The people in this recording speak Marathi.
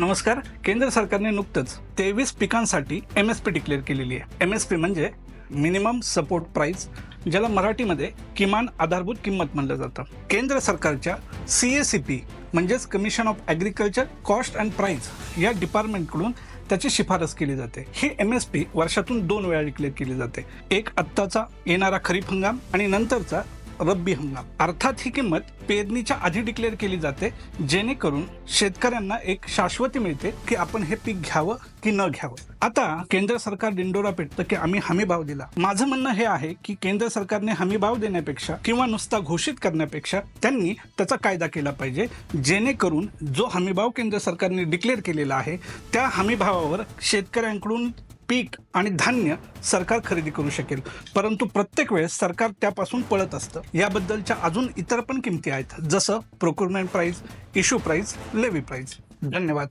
नमस्कार. केंद्र सरकारने नुकतंच तेवीस पिकांसाठी एम एस पी डिक्लेअर केलेली आहे. एम एस पी म्हणजे मिनिमम सपोर्ट प्राईस ज्याला मराठीमध्ये किमान आधारभूत किंमत म्हणलं जातं. केंद्र सरकारच्या सी ए सी पी म्हणजेच commission of agriculture cost and price या डिपार्टमेंटकडून त्याची शिफारस केली जाते. ही एम एस पी वर्षातून दोन वेळा डिक्लेअर केली जाते. एक आत्ताचा येणारा खरीप हंगाम आणि नंतरचा रब्बी हंगाम. अर्थात ही किंमत पेरणीच्या आधी डिक्लेअर केली जाते जेणेकरून शेतकऱ्यांना एक शाश्वती मिळते की आपण हे पीक घ्यावं की न घ्यावं. आता केंद्र सरकार दिंडोरा पेटतं की आम्ही हमी भाव दिला. माझं म्हणणं हे आहे की केंद्र सरकारने हमी भाव देण्यापेक्षा किंवा नुसता घोषित करण्यापेक्षा त्यांनी त्याचा कायदा केला पाहिजे जेणेकरून जो हमी भाव केंद्र सरकारने डिक्लेअर केलेला आहे त्या हमी भावावर शेतकऱ्यांकडून पीक आणि धान्य सरकार खरेदी करू शकेल. परंतु प्रत्येक वेळेस सरकार त्यापासून पळत असतं. याबद्दलच्या अजून इतर पण किमती आहेत. जसं procurement price issue price levy price धन्यवाद.